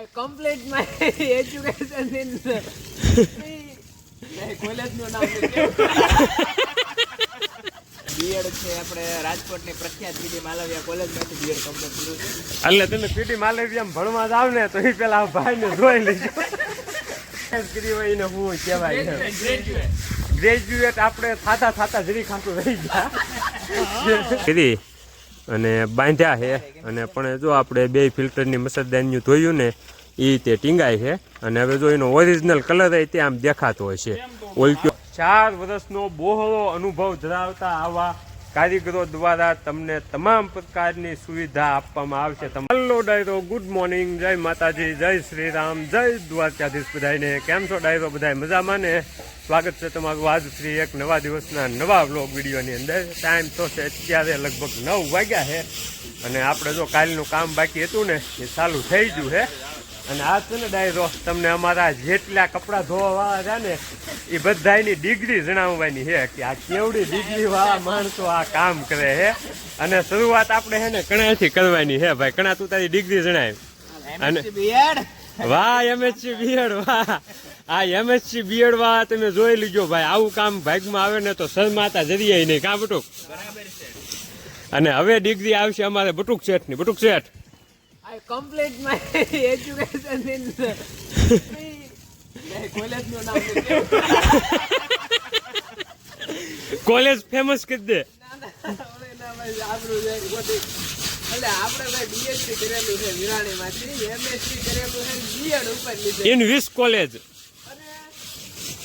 I complete my education in કોલેજનું નામ B Ed છે આપણે રાજકોટની પ્રખ્યાત પીડી માલવિયા કોલેજમાંથી બીએડ કમ્પ્લીટ કર્યું છે. એટલે તમે પીટી માલેરિયામ ભણવા જાવ ને તો એ પેલા આ ભાઈને જોઈ લેજો. કરી હોય એને હું કહેવાય ગ્રેજ્યુએટ ગ્રેજ્યુએટ આપણે થાતા થાતા જરી ખાતું રહી ગયા. અને બાંધ્યા છે. અને પણ જો આપણે બે ફિલ્ટરની મસરદાનીયું ધોયું ને એ તે ટીંગાય છે. અને હવે જો એનો ઓરિજિનલ કલર હોય તે આમ દેખાતો હોય છે ઓલક્યો ચાર વર્ષનો બહોળો અનુભવ ધરાવતા આવા કારીગરો દ્વારા તમને તમામ પ્રકારની સુવિધા આપવામાં આવશે. હલો ડાયરો ગુડ મોર્નિંગ જય માતાજી, જય શ્રી રામ જય દ્વારકાધીશ બધાને કેમ છો ડાયરો? બધા મજામાં ને? સ્વાગત છે તમારું આજ શ્રી એક નવા દિવસના નવા વ્લોગ વિડીયોની અંદર. ટાઈમ તો છે અત્યારે લગભગ નવ વાગ્યા છે. અને આપણે જો કાલનું કામ બાકી હતું ને, એ ચાલુ થઈ ગયું છે. અને આ છે ને ડાયરો તમને અમારા જેટલા કપડાં ધોવાવાળા છે ને એ બધાની ડિગ્રી જણાવવાની છે કે આ કેવડી ડિગ્રી વાળા માણસો આ કામ કરે છે. અને શરૂઆત આપણે છે ને કણાથી કરવાની છે ભાઈ. કણા તું તારી ડિગ્રી જણાય. અને વાહ એમએસસી બીએડ વાહ. આ એમએસસી બીએડ વાહ તમે જોઈ લીજો ભાઈ. આવું કામ ભાગમાં આવે ને તો શરમાતા જરીએ નહીં કાં બટુક? અને હવે ડિગ્રી આવશે અમારે બટુક શેઠની બટુક શેઠ. I complete my education in નામ કોલેજ ફેમસ કરી દે. આપણે ભાઈ બીએસસી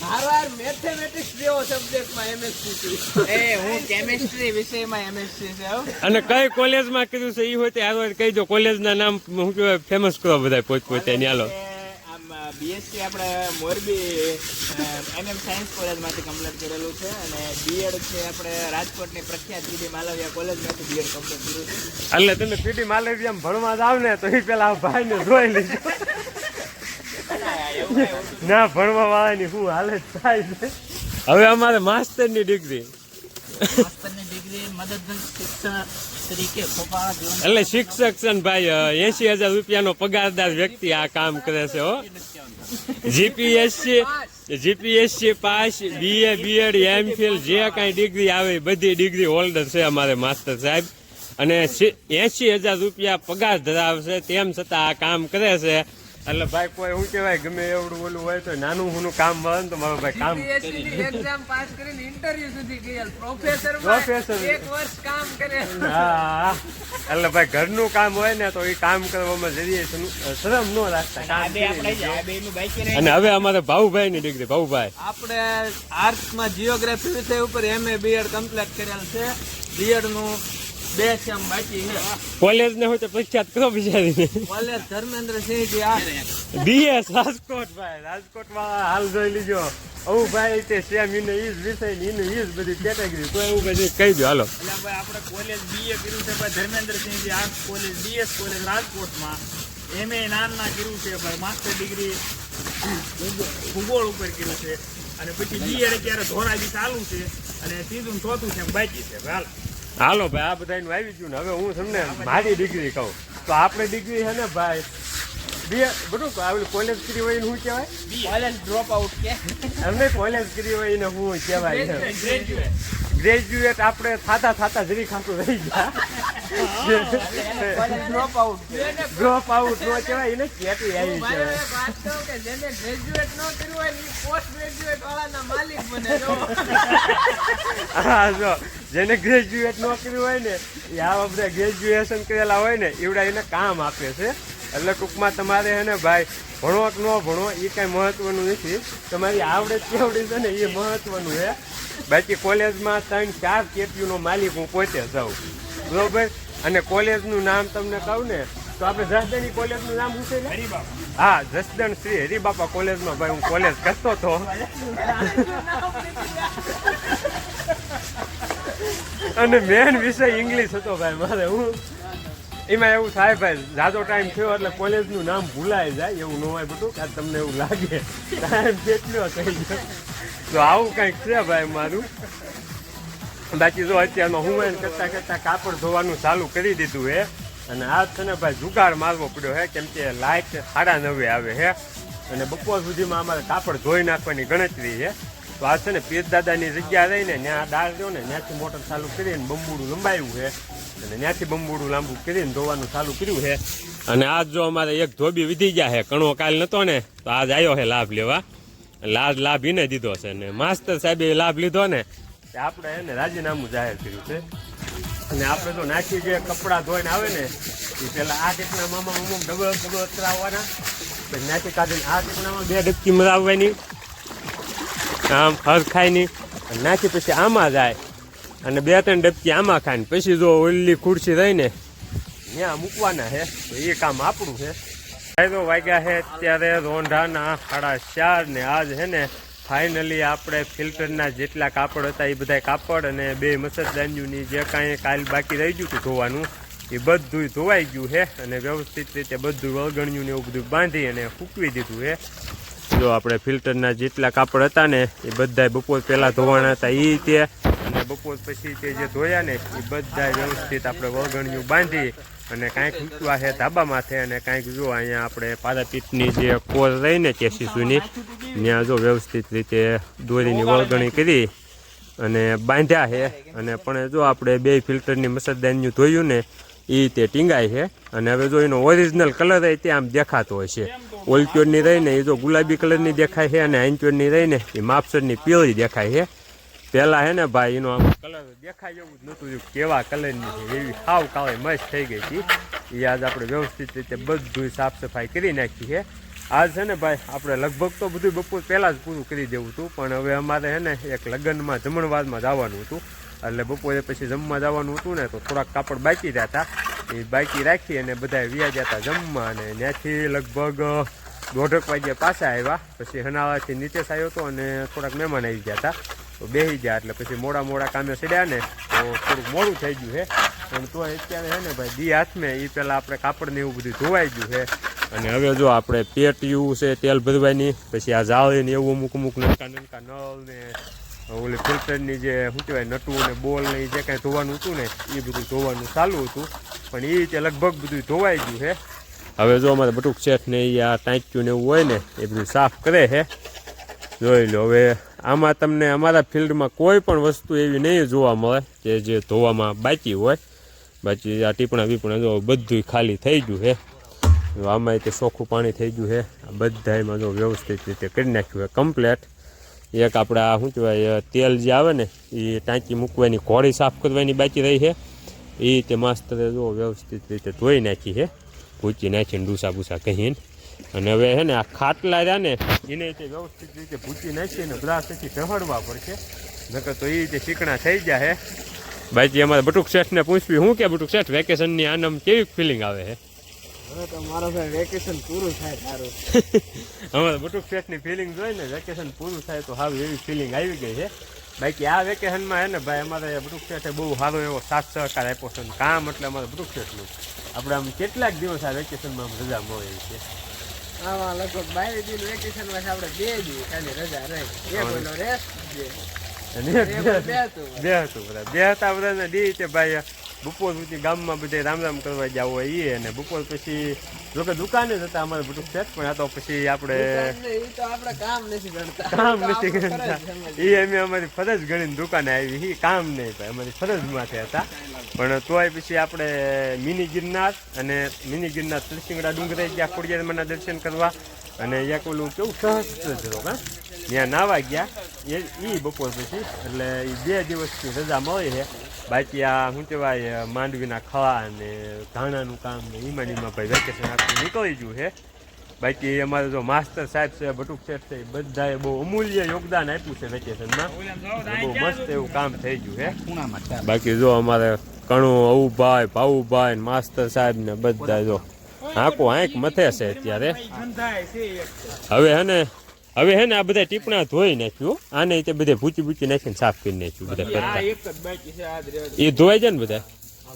હારવાર મેથેમેટિક્સ જેવો સબ્જેક્ટમાં એમએસસી એ હું કેમિસ્ટ્રી વિષયમાં એમએસસી છે અને કઈ કોલેજમાં કીધું છે એ હોય તે હારો કહી દો કોલેજના નામ કહેવાય ફેમસ કરો બધા પોત પોતે હાલો. આમ બીએસસી આપણે મોરબી એમએમ સાયન્સ કોલેજમાંથી કમ્પ્લીટ કરેલું છે અને બીએડ છે આપણે રાજકોટની પ્રખ્યાત બીડી માલવિયા કોલેજમાંથી બીએડ કમ્પ્લીટ કર્યું છે. એટલે તમે પીટી માલવિયા ભણવા જાવ ને તો એ પેલા આ ભાઈને જોઈ લેજો. ના ભણવા વાળાની શું હાલત થાય છે? હવે અમારે માસ્ટરની ડિગ્રી. એટલે શિક્ષક છે ભાઈ એસી હજાર રૂપિયાનો પગારદાર વ્યક્તિ આ કામ કરે છે હો. GPSC GPSC pass BA BEd MPhil જે કાંઈ ડિગ્રી આવે બધી ડિગ્રી હોલ્ડર છે અમારે માસ્ટર સાહેબ. અને એસી હજાર રૂપિયા પગાર ધરાવશે તેમ છતાં આ કામ કરે છે. એટલે ભાઈ કોઈ શું કહેવાય ગમે એવડું ઓલું હોય તો નાનું હુનું કામ મળે ને તો મારો ભાઈ કામ. એક્ઝામ પાસ કરીને ઇન્ટરવ્યુ સુધી ગયા પ્રોફેસર પ્રોફેસર એક વર્ષ કામ કરે. હા. એટલે ભાઈ ઘરનું કામ હોય ને તો એ કામ કરવામાં જરીએ શરમ ન રાખતા. અને હવે અમારે ભાઉભાઈ ની ડિગ્રી ભાઉભાઈ. આપણે આર્ટ્સમાં જીઓગ્રાફી વિષય ઉપર એમએ બીએડ કમ્પ્લીટ કરેલ છે. બીએડનું બે સેમ બાકી છે. કોલેજ ને હોય તો પ્રખ્યાત કરો બિચારીને. કોલેજ ધર્મેન્દ્રસિંહજી આ બીએસ રાજકોટ ભાઈ રાજકોટમાં હાલ જોઈ લીજો. આવું ભાઈ તે સેમ ઇન ઈ જ વિષયની એને બધી કેટેગરી તો એવું બધી કહી દો હાલો. એટલે ભાઈ આપણે કોલેજ બીએ કર્યું છે ભાઈ Dharmendrasinhji arts college BS college રાજકોટમાં. એમએ નાના કર્યું છે ભાઈ માસ્ટર ડિગ્રી ભૂગોળ ઉપર કર્યું છે. અને પછી બીએડ અત્યારે ધોરાજી ચાલુ છે અને સીધું ને ચોથું છે બાકી છે. ભાઈ હાલ ભાઈ આ બધાને આવી ગયું ને હવે હું તમને મારી ડિગ્રી કહું. તો આપણે ડિગ્રી છે ને ભાઈ બે બધું આપણે કોલેજ કરી હોય ને શું કહેવાય? કોલેજ ડ્રોપ આઉટ કે. અમને કોલેજ કરી હોય ને શું કહેવાય ગ્રેજ્યુએટ ગ્રેજ્યુએટ આપણે થાતા થાતા જરી ખાતું રહી ગયા. આઉટ ડ્રોપ કહેવાય એને કેટી આવી છે જેને ગ્રેજ્યુએટ ન હોય હા જો જેને ગ્રેજ્યુએટ ન હોય ને એ આ બધા ગ્રેજ્યુએશન કરેલા હોય ને એવડા એને કામ આપે છે એટલે ટૂંકમાં તમારે હે ને ભાઈ ભણો કે ન ભણો એ કાંઈ મહત્વનું નથી તમારી આવડત કેવડી છે ને એ મહત્વનું છે બાકી કોલેજમાં ત્રણ ચાર કેપીયુનો માલિક હું પોતે જાઉં. બરોબર? અને કોલેજનું નામ તમને કહું ને, તો આપણે જસદણી કોલેજનું નામ શું છે? હા, જસદણ શ્રી હરિબાપા કોલેજમાં ભાઈ, હું કોલેજ કરતો હતો. અને મેન વિષય ઇંગ્લિશ હતો ભાઈ મારે, હું એમાં એવું થાય ભાઈ, જાજો ટાઈમ થયો એટલે કોલેજનું નામ ભૂલાય જાય, એવું ન હોય બધું કાં તમને એવું લાગે. ટાઈમ કેટલો થઈ ગયો? તો આવું કંઈક છે ભાઈ મારું. બાકી જો અત્યારમાં હું કરતાં કરતાં કાપડ ધોવાનું ચાલુ કરી દીધું હે. અને આ છે ને ભાઈ જુગાડ મારવો પડ્યો હે, કેમ કે લાઇટ સાડા નવે આવે હે. અને બપોર સુધીમાં અમારે કાપડ ધોઈ નાખવાની ગણતરી છે તો આ છે ને પીર દાદાની જગ્યા રહીને ત્યાં દાળ રહ્યો ને, ત્યાંથી મોટર ચાલુ કરીને બંબુડું લંબાયું છે અને ત્યાંથી બંબુડું લાંબુ કરીને ધોવાનું ચાલુ કર્યું છે અને આજ જો અમારે એક ધોબી વિધી ગયા છે કણો કાલ નતો ને, તો આજ આવ્યો છે લાભ લેવા. લાભ લાભ એને દીધો છે ને. માસ્તર સાહેબે લાભ લીધો ને તે આપણે એને રાજીનામું જાહેર કર્યું છે. અને આપણે તો નાખી જે કપડાં ધોઈને આવે ને, એ પેલા આ ટીપના મામા મામા ડબલ ડબલ તરાવવાના પછી નાખી કાઢીને આ ટીપણામાં બે ડબકી મરાવવાની. આમ હર ખાયની અને નાખી પછી આમાં જાય. અને બે ત્રણ ડબકી આમાં ખાઈને પછી જો ઓલી ખુરશી રહીને ત્યાં મૂકવાના છે તો એ કામ આપણું છે ફાયદો વાગ્યા છે અત્યારે રોંઢાના સાડા ચાર ને આજ છે ને ફાઇનલી આપણે ફિલ્ટરના જેટલા કાપડ હતા એ બધા કાપડ અને બે મસરદાનીઓની જે કાંઈ કાલ બાકી રહી ગયું હતું ધોવાનું, એ બધું ધોવાઈ ગયું છે અને વ્યવસ્થિત રીતે બધું વળગણ્યું ને એવું બધું બાંધી અને ફૂકવી દીધું છે જો આપણે ફિલ્ટરના જેટલા કાપડ હતા ને, એ બધા બપોર પહેલાં ધોવાના હતા એ તે અને બપોર પછી તે જે ધોયા ને, એ બધા વ્યવસ્થિત આપણે વળગણિયું બાંધી અને કાંઈક મૂકવા છે ધાબા માથે અને કાંઈક જો અહીંયા આપણે પાદાપીઠની જે કોર રહીને તે શીશુની ત્યાં જો વ્યવસ્થિત રીતે દોરીની વળગણી કરી અને બાંધ્યા છે. અને પણ જો આપણે બે ફિલ્ટરની મસરદાનીયું ધોયું ને એ તે ટીંગાય છે. અને હવે જો એનો ઓરિજિનલ કલર હોય તે આમ દેખાતો હોય છે ઓલચોરની રહીને એ જો ગુલાબી કલરની દેખાય છે અને આંચોરની રહીને એ માપસરની પીળી દેખાય છે. પહેલાં હે ને ભાઈ એનો આમ કલર દેખાય એવું જ નહોતું. કેવા કલરની છે એવી હાવ કાવે મસ્ત થઈ ગઈ હતી. એ આજ આપણે વ્યવસ્થિત રીતે બધું સાફ સફાઈ કરી નાખી છે. આજ છે ને ભાઈ, આપણે લગભગ તો બધું બપોર પહેલાં જ પૂરું કરી દેવું હતું, પણ હવે અમારે છે ને એક લગ્નમાં, જમણવારમાં જવાનું હતું. એટલે બપોરે પછી જમવા જવાનું હતું ને, તો થોડાક કાપડ બાકી રહ્યા હતા. એ બાકી રાખી અને બધા વ્યા ગયા હતા જમવા અને ત્યાંથી લગભગ દોઢક વાગ્યા પાછા આવ્યા. પછી હનાવાથી નીચે આવ્યો હતો અને થોડાક મહેમાન આવી ગયા હતા. તો બેસી ગયા, એટલે પછી મોડા મોડા કામે ચડ્યા ને, તો થોડુંક મોડું થઈ ગયું છે પણ તો અત્યારે છે ને ભાઈ, દી હાથમાં એ પહેલાં આપણે કાપડને એવું બધું ધોવાઈ ગયું છે અને હવે જો આપણે પેટીયું છે, તેલ ભરવાની. પછી આ જાળી ને એવું અમુક અમુક નનકા નનકા નળ ને ઓલી ફિલ્ટરની જે, શું કહેવાય નટું ને બોલ ને જે કાંઈ ધોવાનું હતું ને એ બધું ધોવાનું ચાલુ હતું. પણ એ રીતે લગભગ બધું ધોવાઈ ગયું છે હવે જો અમારે બટુક શેઠ ને એ આ ટાંચ્યું ને એવું હોય ને, એ બધું સાફ કરે છે જોઈ લો, હવે આમાં તમને અમારા ફિલ્ડમાં કોઈ પણ વસ્તુ એવી નહીં જોવા મળે કે જે ધોવામાં બાકી હોય. બાકી આ ટીપણા બીપણા જો બધું ખાલી થઈ ગયું છે આમાં તે ચોખ્ખું પાણી થઈ ગયું છે. આ બધામાં જો વ્યવસ્થિત રીતે કરી નાખ્યું છે કમ્પ્લેટ એક આપણે શું કહેવાય તેલ જે આવે ને, એ ટાંકી મૂકવાની ઘોડી સાફ કરવાની બાકી રહી છે. એ તે માસ્તરે જો વ્યવસ્થિત રીતે ધોઈ નાખી છે. ભૂચી નાખીને ડૂસા બૂસા કહીને. અને હવે છે ને આ ખાટલા રહ્યા ને, એને તે વ્યવસ્થિત રીતે ભૂચી નાખીને બ્રાસ પછી ઢહડવા પડશે. નકર તો એ રીતે ચીકણા થઈ જાય બાકી અમારે બટુક શેઠને પૂછવી શું કે બટુક શેઠ વેકેશનની આનંદ કેવી ફિલિંગ આવે છે? હવે તો મારો ભાઈ વેકેશન પૂરું થાય સારું. અમારે બટુક શેઠની ફિલિંગ જોઈ ને વેકેશન પૂરું થાય તો સારું એવી ફિલિંગ આવી ગઈ છે. બાકી આ વેકેશનમાં હે ને ભાઈ અમારે બટુક શેઠે બહુ સારો એવો સાથ સહકાર આપ્યો છે કામ એટલે અમારે બટુક શેઠનું. આપણે આમ કેટલાક દિવસ આ વેકેશનમાં આમ રજા મળે છે. આમાં લગભગ બાવીસ દિન વેકેશનમાં આપણે બે ખાલી રજા રહી. એ ઓલો રેસ્ટ બે હતું. બે હતું બધા. બે હતા બધાને દી તે ભાઈ બપોર સુધી ગામમાં બધે રામ રામ કરવા જાવ હોય એ અને બપોર પછી જોકે દુકાને જ હતા અમારે બધું છે પણ આ તો પછી આપણે કામ નથી ગણતા કામ નથી. એ અમે અમારી ફરજ ગણીને દુકાને આવી એ કામ નહીં ભાઈ અમારી ફરજ માથે હતા. પણ તોય પછી આપણે મિની ગિરનાર અને મિની ગિરનાર તુલસીંગડા ડુંગરે ગયા ખોડિયારમાંના દર્શન કરવા. અને એક ઓલું કેવું સહસ્ત્ર હા ત્યાં નાવા ગયા. એ બપોર પછી એટલે એ બે દિવસની રજા મળી છે બાકી આ શું કહેવાય માંડવીના ખવા અને ધાણાનું કામ ને ઈમાં ને ઈમાં ભાઈ વેકેશન આખું નીકળી ગયું છે. બાકી અમારે જો માસ્ટર સાહેબ છે, બટુક શેઠ છે બધાએ બહુ અમૂલ્ય યોગદાન આપ્યું છે વેકેશનમાં બહુ મસ્ત એવું કામ થઈ ગયું છે. બાકી જો અમારે કણું અવુભાઈ ભાવુભાઈ ને માસ્ટર સાહેબ ને બધા જો આંકો હાંક મથે છે અત્યારે. હવે હે ને હવે હે ને આ બધા ટીપણા ધોઈ નાખ્યું આને તે બધે ભૂચી ભૂચી નાખીને સાફ કરી નાખ્યું બધા. એ ધોવાઈ જાય ને બધા?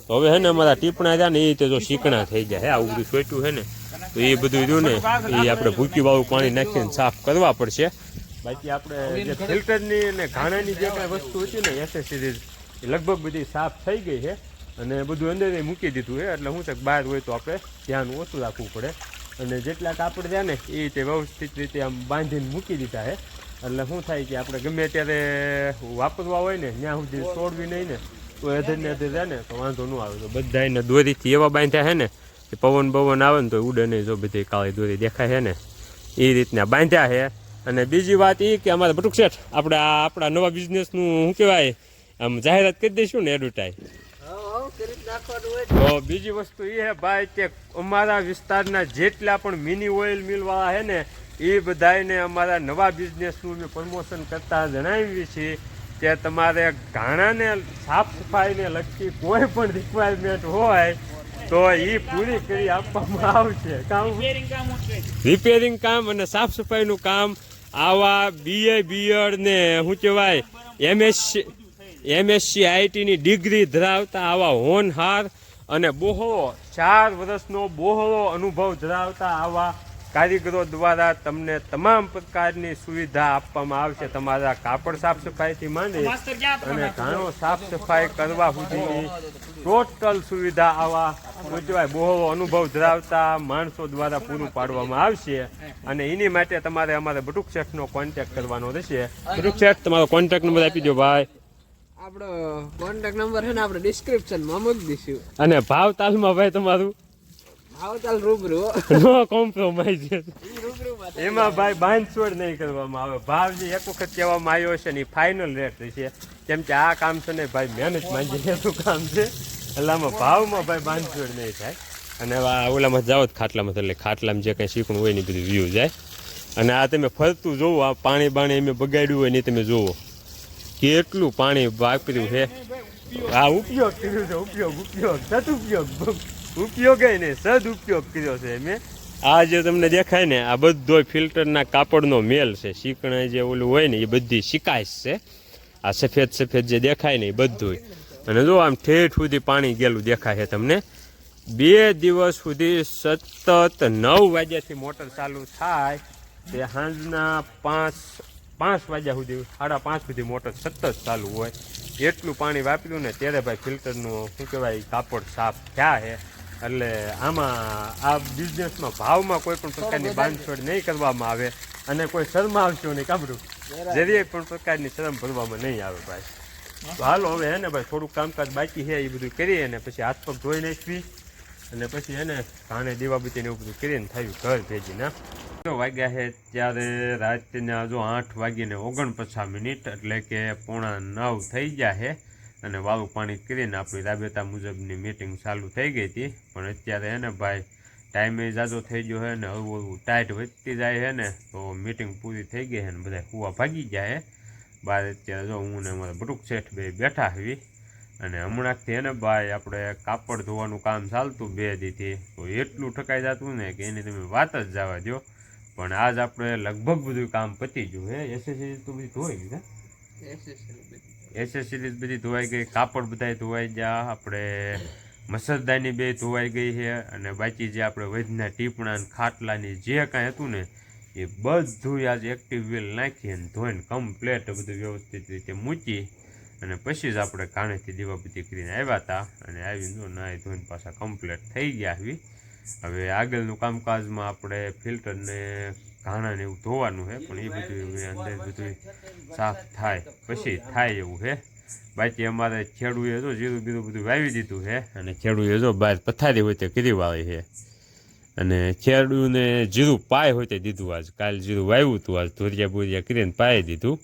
તો હવે હે ને અમારા ટીપણા છે ને એ રીતે જો શીકણા થઈ જાય હે આવું બધું છોટ્યું હે ને તો એ બધું જો ને એ આપણે ભૂકી વાળું પાણી નાખીને સાફ કરવા પડશે. બાકી આપણે જે ફિલ્ટરની અને ઘાણાની જે કાંઈ વસ્તુ હતી ને એસેસરીઝ એ લગભગ બધી સાફ થઈ ગઈ છે. અને બધું અંદર મૂકી દીધું છે એટલે હું છે બહાર હોય તો આપણે ધ્યાન ઓછું રાખવું પડે. અને જેટલા કાપડ રહ્યા ને, એ રીતે વ્યવસ્થિત રીતે આમ બાંધીને મૂકી દીધા છે. એટલે શું થાય કે આપણે ગમે ત્યારે વાપરવા હોય ને, ત્યાં સુધી તોડવી નહીં ને, તો એધર ને અધર ને, તો વાંધો ન આવે. તો બધા એને દોરીથી એવા બાંધ્યા છે ને, કે પવન પવન આવે ને તો ઉડે નહીં. જો બધી કાળી દોરી દેખાય છે ને, એ રીતના બાંધ્યા છે. અને બીજી વાત એ કે અમારા બટુક શેઠ, આપણે આપણા નવા બિઝનેસનું શું કહેવાય, આમ જાહેરાત કરી દઈશું ને એડવર્ટાઈઝ તો બીજી વસ્તુ એ હે ભાઈ કે અમારા વિસ્તારના જેટલા પણ મિની ઓઇલ મિલવાળા હે ને એ બધાને અમારા નવા બિઝનેસનું અમે પ્રમોશન કરતા જણાવીએ છીએ કે તમારે ઘાણાને સાફ સફાઈને લગતી કોઈ પણ રિક્વાયરમેન્ટ હોય તો એ પૂરી કરી આપવામાં આવશે. કામ રિપેરિંગ કામ રિપેરિંગ કામ અને સાફ સફાઈનું કામ આવા બીએ બીએડ ને શું કહેવાય એમએસસી એમએસસી આઈટીની ડિગ્રી ધરાવતા આવા હોનહાર અને બહોળો ચાર વર્ષનો બહોળો અનુભવ ધરાવતા આવા કારીગરો દ્વારા તમને તમામ પ્રકારની સુવિધા આપવામાં આવશે. તમારા કાપડ સાફ સફાઈથી માંડી અને ઘણો સાફ સફાઈ કરવા સુધીની ટોટલ સુવિધા આવા શું કહેવાય અનુભવ ધરાવતા માણસો દ્વારા પૂરું પાડવામાં આવશે અને એની માટે તમારે અમારે બટુક શેઠનો કોન્ટેક્ટ કરવાનો રહેશે. બટુક શેઠ, તમારો કોન્ટેક્ટ નંબર આપી દો ભાઈ. આપણો કોન્ટેક્ટ નંબર છે ને આપણે ડિસ્ક્રિપ્શનમાં મૂકી દઈશું. અને ભાવ તાલમાં ભાઈ તમારું? ભાવતાલ રૂબરૂ. હો. No compromise. એમાં ભાઈ બાંધછોડ નહીં કરવામાં આવે. ભાવ જે એક વખત કહેવામાં આવ્યો છે ને એ ફાઇનલ રેટ છે. કેમ કે આ કામ છે ને ભાઈ મહેનત માંગીને કામ છે. એટલે આમાં ભાવમાં ભાઈ બાંધછોડ નહીં થાય. અને ઓલામાં જાઓ જ ખાટલામાં તો એટલે ખાટલામાં જે કંઈ શીખવું હોય ને બધું વ્યૂ જાય. અને આ તમે ફરતું જોવો આ પાણી બાણી એમ બગાડ્યું હોય ને તમે જોવો. કેટલું પાણી વાપર્યું છે? આ ઉપયોગ કર્યો છે, ઉપયોગ ઉપયોગ. સદુપયોગ ઉપયોગ. નહીં સદુપયોગ કર્યો છે મેં આ જે તમને દેખાય ને, આ બધો ફિલ્ટરના કાપડનો મેલ છે. શીકણા જે ઓલું હોય ને, એ બધી શિકાયત છે. આ સફેદ સફેદ જે દેખાય ને, એ બધું અને જો આમ ઠેઠ સુધી પાણી ગયેલું દેખાય છે તમને, બે દિવસ સુધી સતત નવ વાગ્યાથી મોટર ચાલુ થાય. તે સાંજના પાંચ પાંચ વાગ્યા સુધી સાડા પાંચ સુધી મોટર સતત ચાલુ હોય. એટલું પાણી વાપર્યું ને ત્યારે ભાઈ ફિલ્ટરનું શું કહેવાય કાપડ સાફ થયા છે. એટલે આમાં આ બિઝનેસમાં ભાવમાં કોઈ પણ પ્રકારની બાંધછોડ નહીં કરવામાં આવે અને કોઈ શરમાવશો નહીં કાપડું જરીએ પણ પ્રકારની શરમ ભરવામાં નહીં આવે ભાઈ. તો હાલો હવે હે ને ભાઈ થોડુંક કામકાજ બાકી છે એ બધું કરીએ અને પછી હાથ પગ ધોઈ નાખવી અને પછી એને ઘાણે દીવાબત્તીને એવું બધું કરીને થયું ઘર ભેજી ના વાગ્યા છે ત્યારે રાતના જો આઠ વાગીને ઓગણપચાસ મિનિટ એટલે કે પોણા નવ થઈ ગયા છે અને વાળું પાણી કરીને આપણી રાબેતા મુજબની મિટિંગ ચાલુ થઈ ગઈ હતી. પણ અત્યારે હે ને ભાઈ ટાઈમે જાજો થઈ ગયો છે ને હળવું હળવું ટાઈટ વધતી જાય છે ને તો મીટિંગ પૂરી થઈ ગઈ છે ને બધા કૂવા ભાગી ગયા છે. બહાર અત્યારે જો હું ને અમારા બટુક શેઠ બે બેઠા હવી અને હમણાંથી એને ભાઈ આપણે કાપડ ધોવાનું કામ ચાલતું બે દીથી. તો એટલું ઠકાઈ જતું ને કે એની તમે વાત જ જવા દો પણ આજ આપણે લગભગ બધું કામ પતી ગયું હે? એસએસસી તો બધી ધોઈ ગઈ ને બધી. એસએસસી બધી ધોવાઈ ગઈ કાપડ બધા ધોવાઈ ગયા આપણે મસરદાની બે ધોવાઈ ગઈ છે અને બાકી જે આપણે વૈદના ટીપણા ખાટલાની જે કાંઈ હતું ને એ બધું આજે એક્ટિવ વ્હીલ નાખી અને ધોઈને કમ્પ્લેટ બધું વ્યવસ્થિત રીતે મૂકી અને પછી જ આપણે કાણેથી દીવાબત્તી કરીને આવ્યા હતા અને આવીને નાહી ધોઈને પાછા કમ્પ્લેટ થઈ ગયા આવી હવે આગળનું કામકાજમાં આપણે ફિલ્ટરને ઘાણાને એવું ધોવાનું છે પણ એ બધું અંદર બધું સાફ થાય. પછી થાય એવું છે બાકી અમારે ખેડૂએ જો જીરું બીરું બધું વાવી દીધું છે અને ખેડૂએ જો બહાર પથારી હોય તે કરી વાળી છે અને ખેડૂને જીરું પાય હોય તે દીધું આજ. કાલ જીરું વાવ્યું હતું આજ ધોરિયા બોરિયા કરીને પાય દીધું.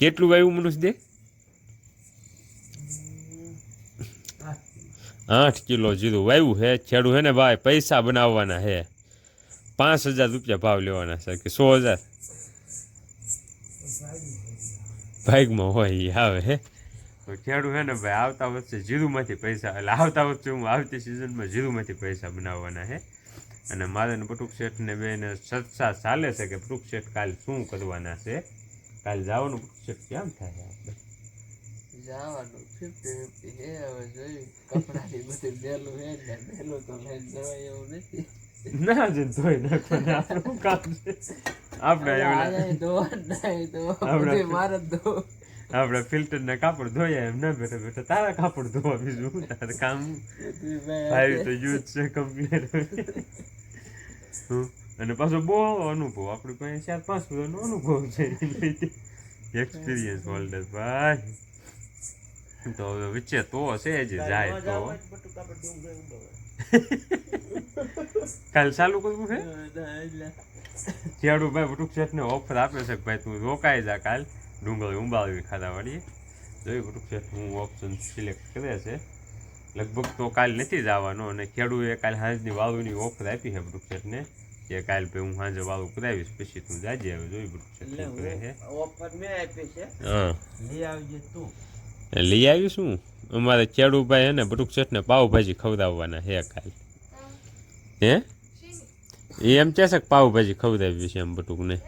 કેટલું વાવ્યું મનુષ્ય દે? આઠ કિલો જીરું વાવ્યું છે. ખેડૂ હે ને ભાઈ, પૈસા બનાવવાના છે. પાંચ હજાર રૂપિયા ભાવ લેવાના છે કે સો હજાર? ભાગમાં હોય એ આવે હે. તો ખેડૂ હે ને ભાઈ, આવતા વર્ષે જીરુમાંથી પૈસા, એટલે આવતા વર્ષે હું આવતી સિઝનમાં જીરુમાંથી પૈસા બનાવવાના છે. અને મારે ને બટુક શેઠને બેને સત્સા ચાલે છે કે પટુક શેઠ કાલ શું કરવાના છે? કાલ જવાનું બટુક શેઠ કેમ થાય? આપણે જવાનું. ફિફ્ટી ફિફ્ટી હે હવે જોયું. કપડાની બધી બેલું હે ને બેલું તો લઈને જવાય એવું નથી. ના જ ધોઈ નાખવાના આપણું કામ છે? આપણે એવડા નહીં ધોવા આપણે- મારે જ આપણે ફિલ્ટર ને કાપડ ધોયા એમ ના બેઠા બેઠા. તારા કાપડ ધોવા બીજું તારે કામ? આવી તો યુઝ છે કમ્પ્લીટ. અને પાછો બહુ અનુભવ. આપણી પાસે ચાર પાંચ વર્ષનો અનુભવ છે. એક્સપિરિયન્સ હોલ્ડર ભાઈ. તો હવે વચ્ચે તો છે જ જાય તો. કાલ ચાલુ કરવું છે? ચેડું ભાઈ બટુક શેઠને ઓફર આપે છે ભાઈ તું રોકાઈ જા કાલ. ડુંગળી ઉંબાળવી ખાધા વાળી. જોઈ બટુક શેઠ હું ઓપ્શન સિલેક્ટ કરે છે. લગભગ તો કાલ નથી જવાનો અને ખેડૂએ કાલ સાંજની વાળુની ઓફર આપી છે બટુક શેઠને કે કાલ ભાઈ હું સાંજે વાળું કરાવીશ પછી તું જાજે. હવે જોઈ બટુક શેઠ કરે છે. ઓફર મેં આપી છે. હા. લઈ આવજે તું. લઈ આવીશું અમારે ચેડુભાઈ હે ને બટુક શેઠને પાઉભાજી ખવડાવવાના હે કાલ. હે? એ એમ કહેશે કે પાઉંભાજી ખવડાવી છે એમ બટુકને.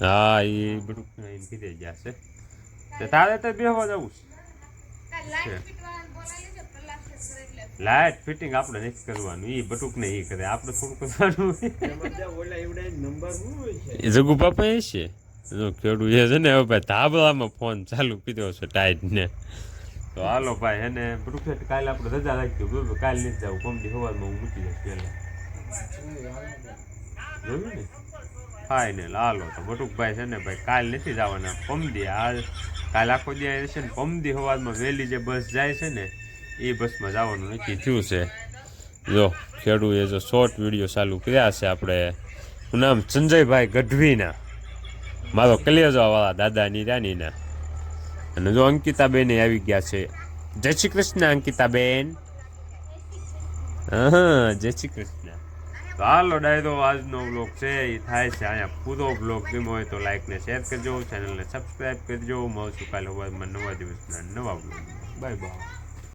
હા એ બટુક એમ કીધે જશે તો તારે તો બેહવા જવું છે. લાઇટ ફિટિંગ આપણે નથી કરવાનું એ બટુક ને એ કરે. આપણે થોડું કરવાનું. ઓલા એવડા નંબર શું હોય છે. એ જગુ બાપા એ છે. જો ખેડૂત એ છે ને, હવે ભાઈ ધાબળામાં ફોન ચાલુ કીધો છે ટાઈટ ને. તો હાલો ભાઈ એને છે કાલે આપણે રજા રાખી બરોબર, કાલે નથી જવું કોમડી સવારમાં હું મૂકી દઈશ પહેલાં. જોયું ને? ફાઇનલ હાલો. તો બટુકભાઈ છે ને, ભાઈ, કાલ નથી જવાના. પમદી આ કાલ આખો દિવસ છે ને પમદી સવારમાં વહેલી જે બસ જાય છે ને, એ બસમાં જવાનું નક્કી થયું છે. જો ખેડૂએ જો શોર્ટ વીડિયો ચાલુ કર્યા છે આપણે. નામ સંજયભાઈ ગઢવીના. મારો કલિયાજાવાળા દાદાની રાનીના અને જો અંકિતાબેન આવી ગયા છે. જય શ્રી કૃષ્ણ અંકિતાબેન. હા જય શ્રી કૃષ્ણ. હાલો ડાયરો, આજનો બ્લોગ છે એ થાય છે. અહીંયા પૂરો બ્લોગ ગમ્યો હોય તો લાઈકને શેર કરજો ચેનલને સબસ્ક્રાઈબ કરજો. મળશું કાલે સવારમાં નવા દિવસના નવા બ્લોગ બાય બાય